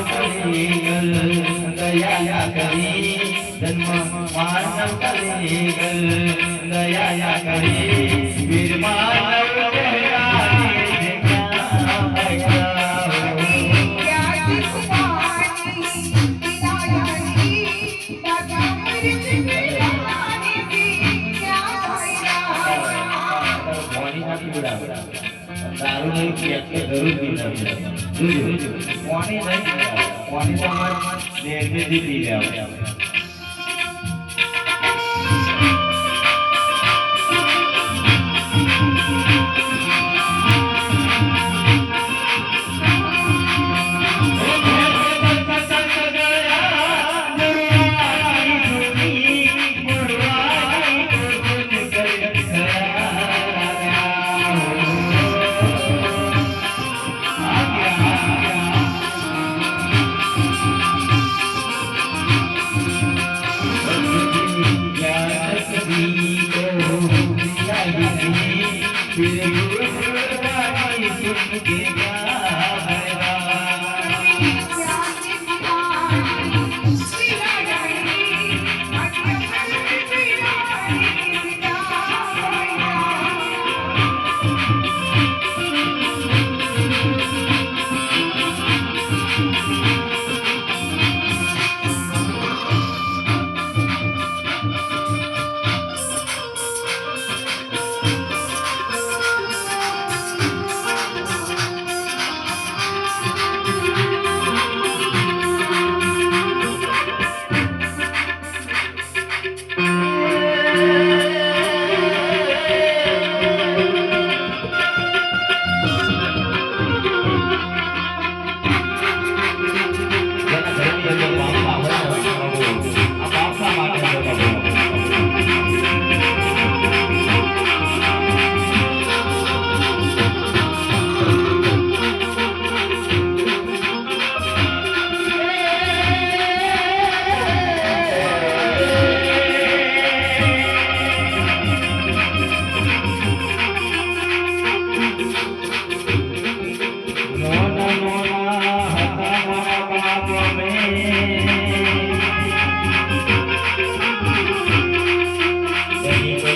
मानव करी गल दया करी जन्म मानव करी गल दया करी दारू नाही पियातले धरून कोणी नाही कोणी समज देणे दिली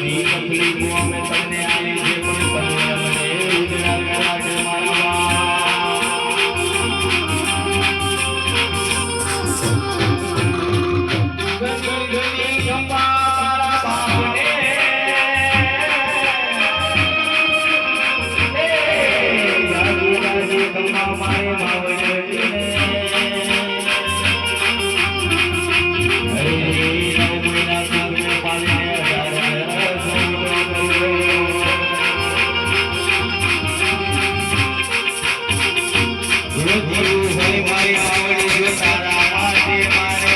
Thank you. હોય મારી આવડી જો તારા હાથે મારે